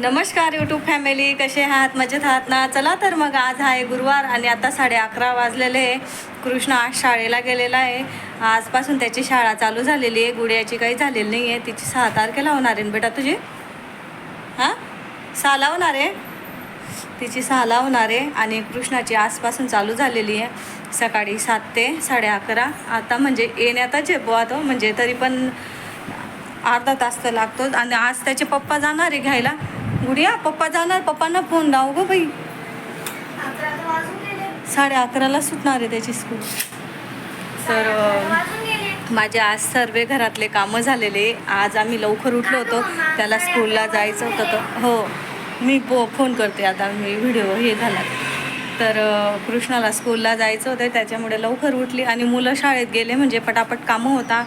नमस्कार YouTube family कसे आहात? मजेत आहात ना? चला तर मग आज आहे गुरुवार आणि आता साडे अकरा वाजलेले आहे. कृष्ण आज शाळेला गेलेला आहे. आजपासून त्याची शाळा चालू झालेली आहे. गुडियाची काही झालेली नाही आहे. तिची सहा तारखेला होणार आहे ना बेटा तुझी? हां? सहाला होणार आहे. तिची सहाला होणार आहे आणि कृष्णाची आजपासून चालू झालेली आहे. सकाळी सात ते साडे अकरा. आता म्हणजे येण्यातच आहे बुवा तो. म्हणजे तरी पण अर्धा तास तर लागतो आणि आज त्याचे पप्पा जाणार आहे घ्यायला. गुडिया पप्पा जाणार पप्पांना फोन लावू गं बाई. साडे अकराला सुटणार आहे त्याची स्कूल तर अं, माझे आज सर्व घरातले कामं झालेले. आज आम्ही लवकर उठलो होतो. त्याला स्कूलला जायचं होतं तर हो मी पो फोन करते आता मी व्हिडिओ हे झाला तर कृष्णाला स्कूलला जायचं होतं त्याच्यामुळे लवकर उठली. आणि मुलं शाळेत गेले म्हणजे पटापट कामं होता.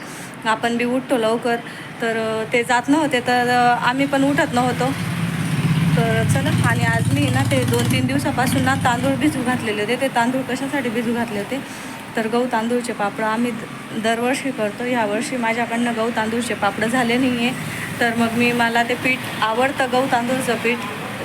आपण बी उठतो लवकर. तर ते जात नव्हते तर आम्ही पण उठत नव्हतो. तर चला. आणि आज मी ना ते दोन तीन दिवसापासून ना तांदूळ भिजू घातलेले होते. ते तांदूळ कशासाठी भिजू घातले होते? तर गहू तांदूळचे पापड आम्ही दरवर्षी करतो. यावर्षी माझ्याकडनं गहू तांदूळचे पापड झाले नाही आहे तर मग मी मला ते पीठ आवडतं गहू तांदूळचं पीठ.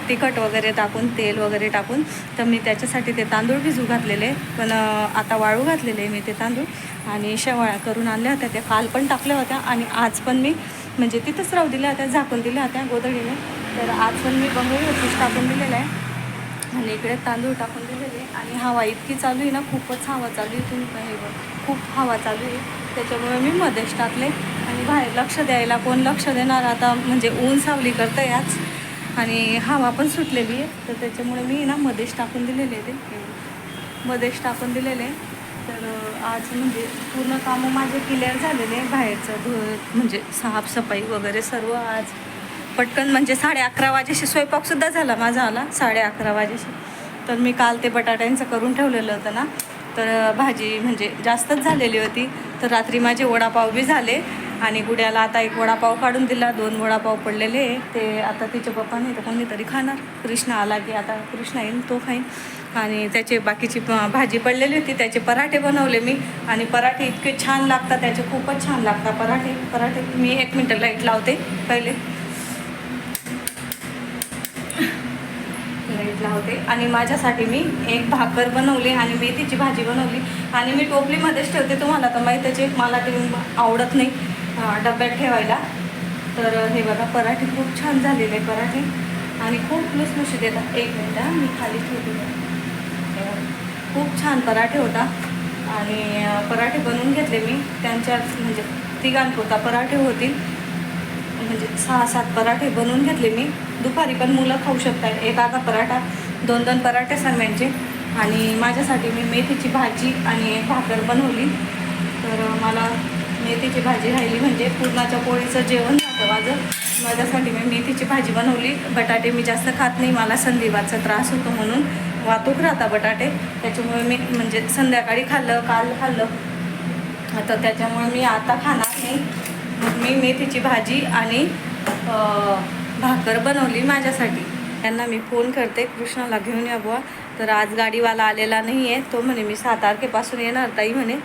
तिखट वगैरे टाकून तेल वगैरे टाकून तर मी त्याच्यासाठी ते तांदूळ भिजू घातलेले. पण आता वाळू घातलेले मी ते तांदूळ. आणि शेवाळ्या करून आणल्या होत्या. त्या काल पण टाकल्या होत्या. आणि आज पण मी म्हणजे तिथंच राहू दिल्या होत्या झाकून दिल्या होत्या गोदडीने तर आज पण मी बंगळी होतीच टाकून दिलेलं आहे. आणि इकडे तांदूळ टाकून दिलेले आणि हवा इतकी चालू आहे ना खूपच हवा चालू आहे तुम्ही हे बघ खूप हवा चालू आहे. त्याच्यामुळे मी मध्येच टाकले. आणि बाहेर लक्ष द्यायला कोण लक्ष देणार? आता म्हणजे ऊन सावली करतं याच आणि हवा पण सुटलेली आहे. तर त्याच्यामुळे मी ना मध्येच टाकून दिलेले ते. मध्येच टाकून दिलेले तर आज म्हणजे पूर्ण कामं माझे क्लिअर झालेले आहे. बाहेरचं धु म्हणजे साफसफाई वगैरे सर्व आज पटकन म्हणजे साडे अकरा वाजेशी स्वयंपाकसुद्धा झाला माझा आला साडे अकरा वाजेशी. तर मी काल ते बटाट्यांचं करून ठेवलेलं होतं ना तर भाजी म्हणजे जास्तच झालेली होती. तर रात्री माझे वडापाव बी झाले आणि गुड्याला आता एक वडापाव काढून दिला दोन वडापाव पडलेले. ते आता तिचे पप्पा नाही तर कोणीतरी खाणार. कृष्णा आला की आता कृष्णा येईल तो खाईन. आणि त्याचे बाकीची भाजी पडलेली होती त्याचे पराठे बनवले मी. आणि पराठे इतके छान लागतात त्याचे खूपच छान लागतात पराठे. पराठे मी एक मिनटं लाइट लावते पहिले. लाइट लावते आणि माझ्यासाठी मी एक भाकर बनवली आणि मेथीची भाजी बनवली. आणि मी टोपलीमध्येच ठेवते तुम्हाला तर माहीतच आहे मला ते आवडत नाही डब्यात ठेवायला. तर हे बघा पराठे खूप छान झालेले पराठे. आणि खूप लुसलुशीत येतात एक मिनिट मी खाली ठेवते. खूप छान पराठे होता. आणि पराठे बनवून घेतले मी. त्यांच्यात म्हणजे तिघांपुरता पराठे होतील. म्हणजे सहा सात पराठे बनवून घेतले मी. दुपारी पण मुलं खाऊ शकतात. एक अर्धा पराठा दोन दोन पराठे सरम्यांचे आणि माझ्यासाठी मी मेथीची भाजी आणि भाकर बनवली. तर मला मेथीची भाजी राहिली म्हणजे पूर्णाच्या पोळीचं जेवण झालं माझं. माझ्यासाठी मी मेथीची भाजी बनवली. बटाटे मी जास्त खात नाही मला संधिवाचा त्रास होतो म्हणून वाहतूक राहता बटाटे. त्याच्यामुळे मी म्हणजे संध्याकाळी खाल्लं काल खाल्लं. आता त्याच्यामुळे मी आता खाणार नाही. मग मी मेथीची भाजी आणि भाकर बनवली माझ्यासाठी. त्यांना मी फोन करते कृष्णाला घेऊन या बुवा. तर आज गाडीवाला आलेला नाही आहे तो म्हणे मी सात तारखेपासून येणार. ताई म्हणे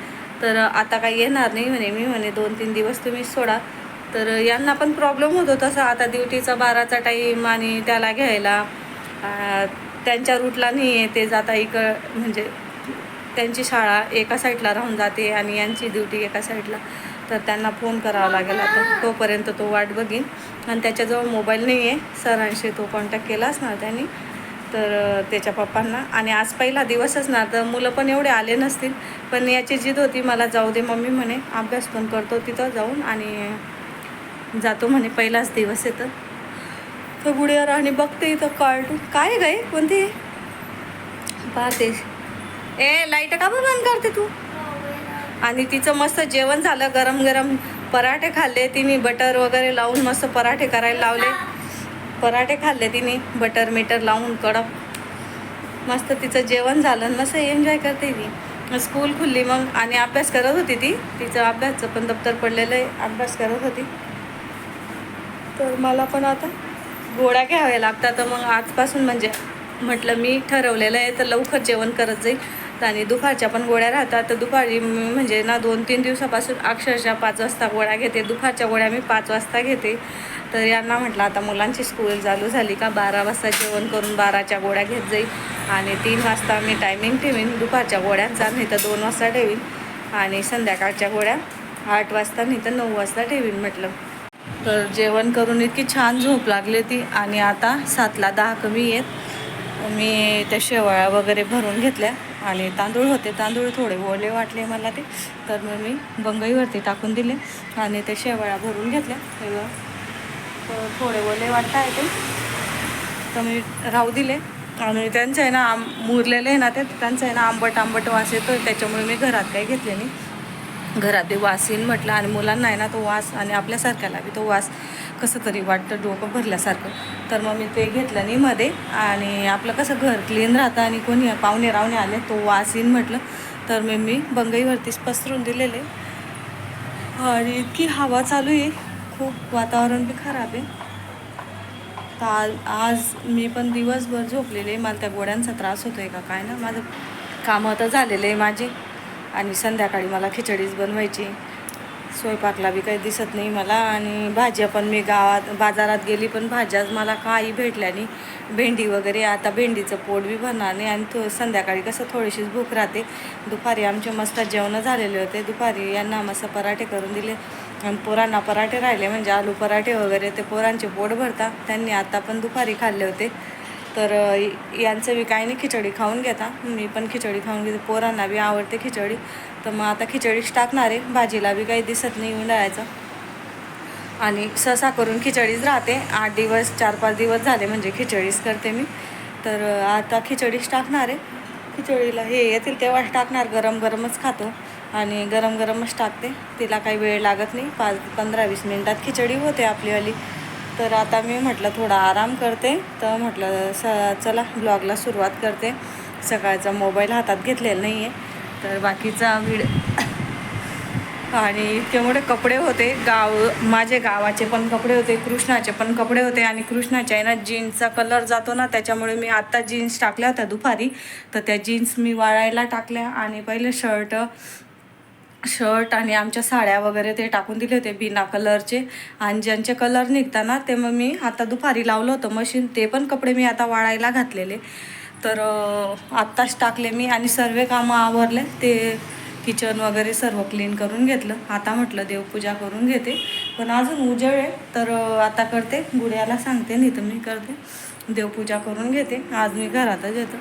तर आता काही येणार नाही. म्हणे मी म्हणे दोन तीन दिवस तुम्ही सोडा. तर यांना पण प्रॉब्लेम होतो तसा आता ड्युटीचा बाराचा टाईम आणि त्याला घ्यायला त्यांच्या रूटला नाही आहे ते जाता इक म्हणजे त्यांची शाळा एका साईडला राहून जाते आणि यांची ड्युटी एका साईडला तर त्यांना फोन करावा लागेल. आता तोपर्यंत तो वाट बघीन. आणि त्याच्याजवळ मोबाईल नाही आहे सरांशी तो कॉन्टॅक्ट केला असणार त्यांनी. तर त्याच्या पप्पांना. आणि आज पहिला दिवस असणार. तर मुलं पण एवढे आले नसतील. पण याची जिद होती. मला जाऊ दे मम्मी म्हणे. अभ्यास पण करतो तिथं जाऊन. आणि जातो म्हणे. पहिलाच दिवस येतं तर. गुडियार आणि बघते इथं कार्टून काय गाय कोणती? पाहते. ए लाइट का बंद करते तू? आणि तिचं मस्त जेवण झालं गरम गरम पराठे खाल्ले तिने बटर वगैरे लावून मस्त पराठे करायला लावले. पराठे खाल्ले तिने बटर मीटर लावून कडक. मस्त तिचं जेवण झालं आणि मस्त एन्जॉय करते ती. स्कूल खुलली मग आणि अभ्यास करत होती ती. तिचं अभ्यासचं पण दप्तर पडलेलं आहे अभ्यास करत होती. तर मला पण आता गोळ्या घ्याव्या लागतात. तर मग आजपासून म्हणजे म्हटलं मी ठरवलेलं आहे तर लवकर जेवण करत जाईल. आणि दुपारच्या पण गोळ्या राहतात. तर दुपारी म्हणजे ना दोन तीन दिवसापासून अक्षरशः पाच वाजता गोळ्या घेते. दुपारच्या गोळ्या मी पाच वाजता घेते. तर यांना म्हटलं आता मुलांची स्कूल चालू झाली का? बारा वाजता जेवण करून बाराच्या गोळ्या घेत जाईल आणि तीन वाजता मी टायमिंग ठेवीन. दुपारच्या गोळ्यांचा नाही तर दोन वाजता ठेवीन. आणि संध्याकाळच्या गोळ्या आठ वाजता नाही तर नऊ वाजता ठेवीन म्हटलं. तर जेवण करून इतकी छान झोप लागली होती. आणि आता सातला दहा कमी येत मी त्या शेवाळ्या वगैरे भरून घेतल्या. आणि तांदूळ होते तांदूळ थोडे ओले वाटले मला ते. तर मग मी बंगईवरती टाकून दिले आणि ते शेवाळ्या भरून घेतल्या. तर थोडे ओले वाटता येते तर मी राहू दिले. आणि त्यांचं आहे ना आम मुरलेले आहे ना ते त्यांचं आहे ना आंबट आंबट वास येतो त्याच्यामुळे मी घरात काही घेतले नाही. घरात ते वास येईन म्हटलं. आणि मुलांना आहे ना तो वास आणि आपल्यासारख्याला बी तो वास कसं तरी वाटतं डोकं भरल्यासारखं. तर मग मी ते घेतलं नाही मध्ये आणि आपलं कसं घर क्लीन राहतं आणि कोणी पाहुणे रावणे आले तो वास येईन म्हटलं. तर मग मी बंगईवरतीच पसरून दिलेले. आणि इतकी हवा चालू आहे. खूप वातावरण बी खराब आहे. तर आज आज मी पण दिवसभर झोपलेले मला त्या गोड्यांचा त्रास होतो आहे का काय ना. माझं कामं तर झालेलं आहे माझे. आणि संध्याकाळी मला खिचडीच बनवायची स्वयंपाकला बी काही दिसत नाही मला आणि भाज्या पण मी गावात बाजारात गेली पण भाज्याच मला काही भेटल्या नाही. भेंडी वगैरे आता भेंडीचं पोट बी भरणार नाही आणि थो संध्याकाळी कसं थोडीशीच भूक राहते. दुपारी आमचे मस्त जेवणं झालेले होते. दुपारी यांना मस्त पराठे करून दिले. आणि पोरांना पराठे राहिले म्हणजे आलू पराठे वगैरे ते पोरांचे पोट भरता त्यांनी आता पण दुपारी खाल्ले होते. तर यांचं बी काही नाही खिचडी खाऊन घेता मी पण खिचडी खाऊन घेते. पोरांना बी आवडते खिचडी. तर मग आता खिचडीच टाकणार आहे. भाजीला बी काही दिसत नाही उन्हाळ्याचं. आणि सहसा करून खिचडीच राहते. आठ दिवस चार पाच दिवस झाले म्हणजे खिचडीच करते मी. तर आता खिचडीच टाकणार आहे. खिचडीला हे येतील तेव्हाच टाकणार. गरम गरमच खातो. आणि गरम गरमच टाकते. तिला काही वेळ लागत नाही. पाच पंधरा वीस मिनटात खिचडी होते आपलीवाली तर आता मी म्हटलं थोडा आराम करते. तर म्हटलं स चला ब्लॉगला सुरुवात करते. सकाळचा मोबाईल हातात घेतलेला नाही आहे तर बाकीचा व्हिडिओ आणि इतके मोठे कपडे होते. गाव माझे गावाचे पण कपडे होते कृष्णाचे पण कपडे होते. आणि कृष्णाच्या आहे ना जीन्सचा कलर जातो ना त्याच्यामुळे मी आत्ता जीन्स टाकल्या होत्या दुपारी. तर त्या जीन्स मी वाळायला टाकल्या. आणि पहिले शर्ट शर्ट आणि आमच्या साड्या वगैरे ते टाकून दिले होते बिना कलरचे. आणि ज्यांचे कलर निघताना ते मग मी आता दुपारी लावलं होतं मशीन. ते पण कपडे मी आता वाळायला घातलेले. तर आत्ताच टाकले मी आणि सर्व कामं आवरले. ते किचन वगैरे सर्व क्लीन करून घेतलं. आता म्हटलं देवपूजा करून घेते. पण अजून उजळ आहे. तर आता करते. गुड्याला सांगते नाही तर मी करते. देवपूजा करून घेते. आज मी घरातच येतो.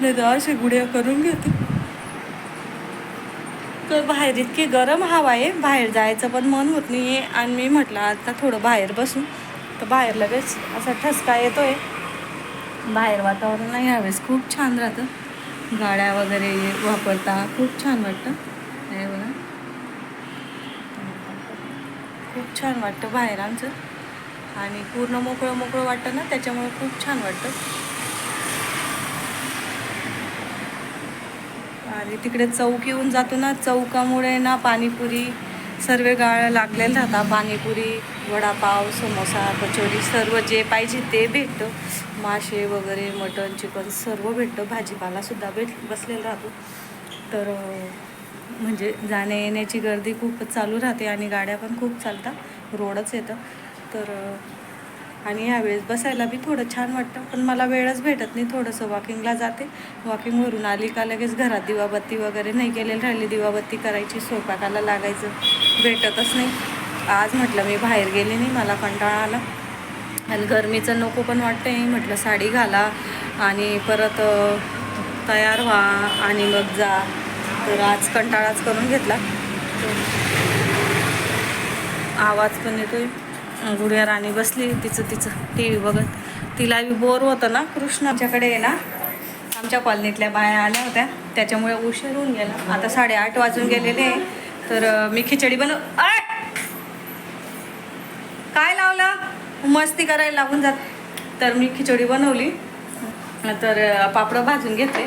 नाही तर असे गुड्या करून घेते. तर बाहेर इतकी गरम हवा आहे बाहेर जायचं पण मन होत नाही आहे आणि मी म्हटलं आता थोडं बाहेर बसू. तर बाहेर लगेच असा ठसका येतो आहे बाहेर वातावरण नाही ह्यावेळेस खूप छान राहतं. गाड्या वगैरे वापरता. खूप छान वाटतं. हे बघा. खूप छान वाटतं बाहेर आमचं. आणि पूर्ण मोकळं मोकळं वाटतं ना त्याच्यामुळे खूप छान वाटतं. आणि तिकडे चौक येऊन जातो ना चौकामुळे ना पाणीपुरी सर्व गाळ लागलेल्या राहतात. पाणीपुरी वडापाव समोसा कचोरी सर्व जे पाहिजे ते भेटतं. मासे वगैरे मटण चिकन सर्व भेटतं. भाजीपालासुद्धा भेट बसलेला राहतो. तर म्हणजे जाण्या येण्याची गर्दी खूपच चालू राहते आणि गाड्या पण खूप चालतात. रोडच येतं. तर आणि ह्यावेळेस बसायला बी थोडं छान वाटतं पण मला वेळच भेटत नाही. थोडंसं वॉकिंगला जाते. वॉकिंगवरून आली का लगेच घरात दिवाबत्ती वगैरे नाही केलेली राहिली. दिवाबत्ती करायची स्वयंपाकाला लागायचं. भेटतच नाही. आज म्हटलं मी बाहेर गेले नाही मला कंटाळा आला. आणि गरमीचं नको पण वाटतं आहे म्हटलं साडी घाला आणि परत तयार व्हा आणि मग जा. तर आज कंटाळाच करून घेतला. आवाज पण येतोय. गुडिया राणी बसली तिचं तिचं टी व्ही बघत. तिला बी बोर होतं ना. कृष्णाच्याकडे आहे ना आमच्या कॉलनीतल्या बाया आल्या होत्या. त्याच्यामुळे उशीर होऊन गेला. आता साडेआठ वाजून गेलेले आहे. तर मी खिचडी बनव काय लावलं? मस्ती करायला लागून जात. तर मी खिचडी बनवली. तर पापडं भाजून घेतले.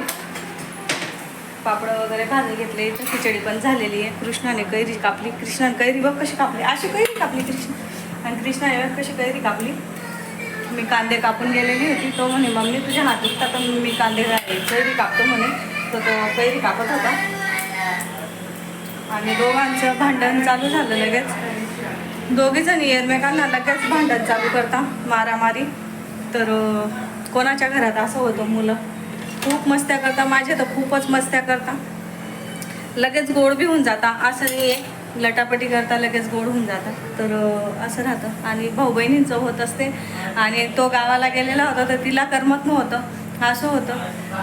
पापडं वगैरे भाजून घेतले. तर खिचडी पण झालेली आहे. कृष्णाने कैरी कापली. कृष्णाने कैरी बघ कशी कापली. अशी कैरी कापली कृष्ण. आणि कृष्णा एवढ्या कशी कैरी कापली? मी कांदे कापून गेलेली होती. तो म्हणे मम्मी तुझ्या हात दुखतात तर मी कांदे कैरी कापतो म्हणे. तर तो कैरी कापत होता. आणि दोघांचं भांडण चालू झालं लगेच. दोघे जण एकमेकांना लगेच भांडण चालू करता मारामारी. तर कोणाच्या घरात असं होतं मुलं? खूप मस्त्या करता माझे तर खूपच मस्त्या करता. लगेच गोड बी होऊन जाता. असं नाही आहे लटापटी करता लगेच गोड होऊन जातात तर असं राहतं. आणि भाऊ बहिणींचं होत असते. आणि तो गावाला गेलेला होता तर तिला करमत नव्हतं. असं होतं.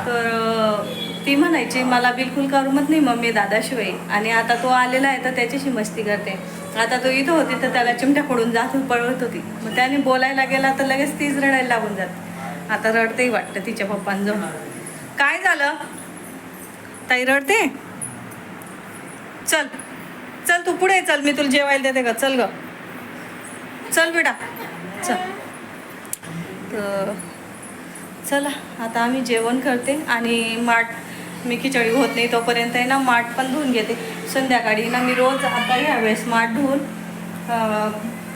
तर ती म्हणायची मला बिलकुल करमत नाही मम्मी दादाशिवाय. आणि आता तो आलेला आहे तर त्याच्याशी मस्ती करते. आता तो इथं होती तर त्याला चिमट्या पडून जात पळवत होती. मग त्याने बोलायला गेला तर लगेच तीच रडायला लागून जाते. आता रडतेही वाटतं तिच्या पप्पांजवळ. काय झालं? ताई रडते? चल. पुढे चल मी तुला जेवायला देते का? चल ग. चल बेटा. चल. तर चला आता आम्ही जेवण करते आणि माठ मी खिचडी होत नाही तोपर्यंत आहे ना माठ पण धुवून घेते. संध्याकाळी ना मी रोज आता यावेळेस माठ धुवून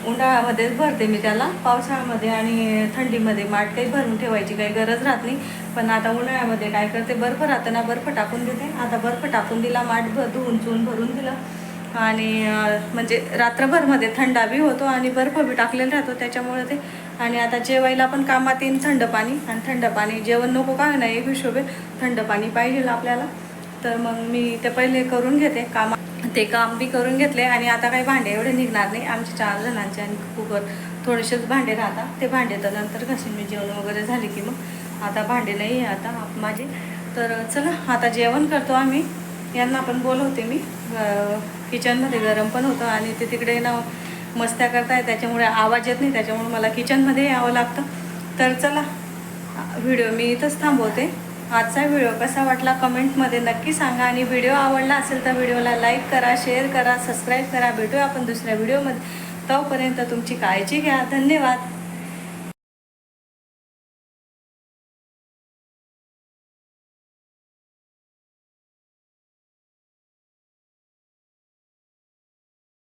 उन्हाळ्यामध्येच भरते मी त्याला. पावसाळ्यामध्ये आणि थंडीमध्ये माठ काही भरून ठेवायची काही गरज राहत नाही. पण आता उन्हाळ्यामध्ये काय करते बर्फ राहतं ना बर्फ टाकून देते. आता बर्फ टाकून दिला माठ भर धुवून चून भरून दिलं. आणि म्हणजे रात्रभरमध्ये थंडाबी होतो आणि बर्फ बी टाकलेला राहतो त्याच्यामुळे ते. आणि आता जेवायला पण कामात येईन थंड पाणी. आणि थंड पाणी जेवण नको काय नाही एक हिशोबे थंड पाणी पाहिजे आपल्याला. तर मग मी ते पहिले करून घेते कामा ते काम बी करून घेतले आणि आता काही भांडे एवढे निघणार नाही. आमचे चार जणांचे आणि कुकर थोडेसेच भांडे राहतात. ते भांडे तर नंतर घासून मी जेवण वगैरे झाले की मग. आता भांडे नाही आहे आता माझे. तर चला आता जेवण करतो आम्ही. यांना पण बोलवते मी. किचनमध्ये गरम पण होतं आणि ते तिकडे ना मस्त्या करताय त्याच्यामुळे आवाज येत नाही त्याच्यामुळे मला किचनमध्ये यावं लागतं. तर चला व्हिडिओ मी इथंच थांबवते. आजचा व्हिडिओ कसा वाटला कमेंटमध्ये नक्की सांगा आणि व्हिडिओ आवडला असेल तर व्हिडिओला लाईक करा शेअर करा सबस्क्राईब करा. भेटूया आपण दुसऱ्या व्हिडिओमध्ये. तोपर्यंत तुमची काळजी घ्या. धन्यवाद.